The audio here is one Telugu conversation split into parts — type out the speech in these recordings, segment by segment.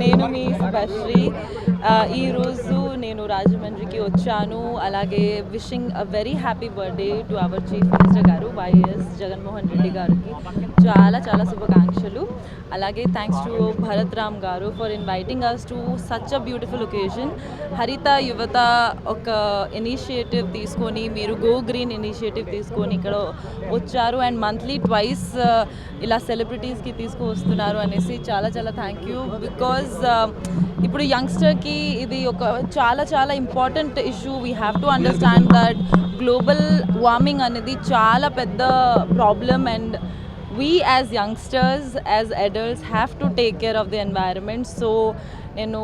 నేను మీ శుభశ్రీ ఈరోజు నేను రాజమండ్రికి వచ్చాను. అలాగే wishing a very happy birthday to our chief minister గారు వైఎస్ జగన్మోహన్ రెడ్డి గారికి. చాలా చాలా శుభాకాంక్షలు. అలాగే thanks to Bharat Ram garu for inviting us to such a beautiful occasion Haritha Yuvatha ఒక ఇనిషియేటివ్ తీసుకొని మీరు గో గ్రీన్ ఇనిషియేటివ్ తీసుకొని ఇక్కడ వచ్చారు. అండ్ మంత్లీ ట్వైస్ ఇలా సెలబ్రిటీస్కి తీసుకువస్తున్నారు అనేసి చాలా చాలా థ్యాంక్ యూ బికాజ్ ఇప్పుడు యంగ్స్టర్కి ఇది ఒక చాలా చాలా important issue we have to understand that global warming అనేది చాలా పెద్ద problem and we as youngsters as adults have to take care of the environment so నేను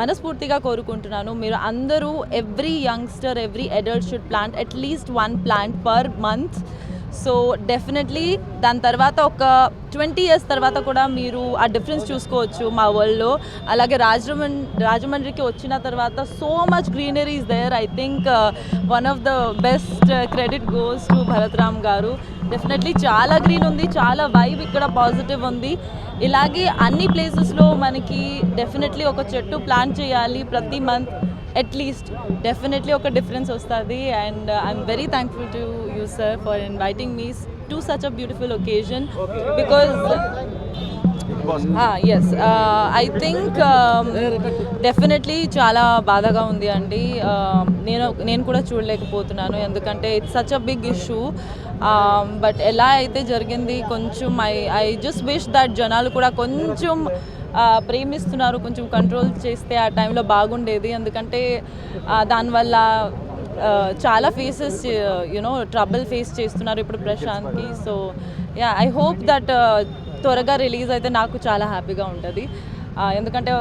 మనస్ఫూర్తిగా కోరుకుంటున్నాను. మీరు అందరూ every youngster every adult should plant at least one plant per month so definitely దాని తర్వాత ఒక ట్వంటీ ఇయర్స్ తర్వాత కూడా మీరు ఆ డిఫరెన్స్ చూసుకోవచ్చు మా వరల్డ్లో. అలాగే రాజమండ్రి రాజమండ్రికి వచ్చిన తర్వాత so much greenery is there. I think one of the best credit goes to Bharat Ram garu. Definitely చాలా గ్రీన్ ఉంది చాలా వైబ్ ఇక్కడ పాజిటివ్ ఉంది. ఇలాగే అన్ని ప్లేసెస్లో మనకి డెఫినెట్లీ ఒక చెట్టు ప్లాన్ చేయాలి ప్రతి మంత్ అట్లీస్ట్ డెఫినెట్లీ ఒక డిఫరెన్స్ వస్తుంది. And I'm very thankful to you sir for inviting me to such a beautiful occasion because yes I think definitely చాలా బాధగా ఉంది అండి. Um, నేను నేను కూడా చూడలేకపోతున్నాను. ఎందుకంటే it's such a big issue but ఎలా అయితే జరిగింది కొంచెం I I just wish that జనాలు కూడా కొంచెం ప్రేమిస్తున్నారు కొంచెం కంట్రోల్ చేస్తే ఆ టైంలో బాగుండేది. ఎందుకంటే దానివల్ల చాలా ఫేసెస్ యునో ట్రబుల్ ఫేస్ చేస్తున్నారు ఇప్పుడు ప్రశాంత్కి. So yeah I hope that త్వరగా రిలీజ్ అయితే నాకు చాలా హ్యాపీగా ఉంటుంది. ఎందుకంటే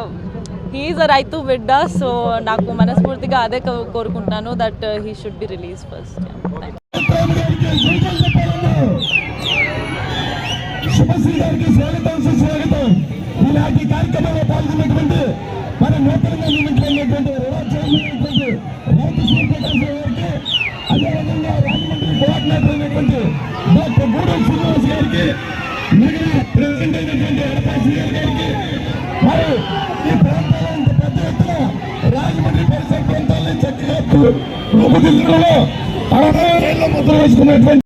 హీఈస్ అ రైతు బిడ్డ సో నాకు మనస్ఫూర్తిగా అదే కోరుకుంటున్నాను that he should be release first స్వాగతం సుస్వాగతం కార్యక్రమంలో పాల్గొన్నటువంటి మన నూతనంగా నియమించినటువంటి రైతు శ్రీనివాసరావు గారికి అదేవిధంగా రాజమండ్రి కోఆర్డినేటర్ అయినటువంటి డాక్టర్ గూడెం శ్రీనివాస్ గారికి మిగిలిన ప్రెసిడెంట్ అయినటువంటి ఎడపాసి గారికి మరి ఈ ప్రాంతాల్లో ఇంత పెద్ద ఎత్తున రాజమండ్రి పరిసర ప్రాంతాలని చక్కగా రూపుదిద్దడంలో అరవై ఏళ్ళ ముద్ర వేసుకున్నటువంటి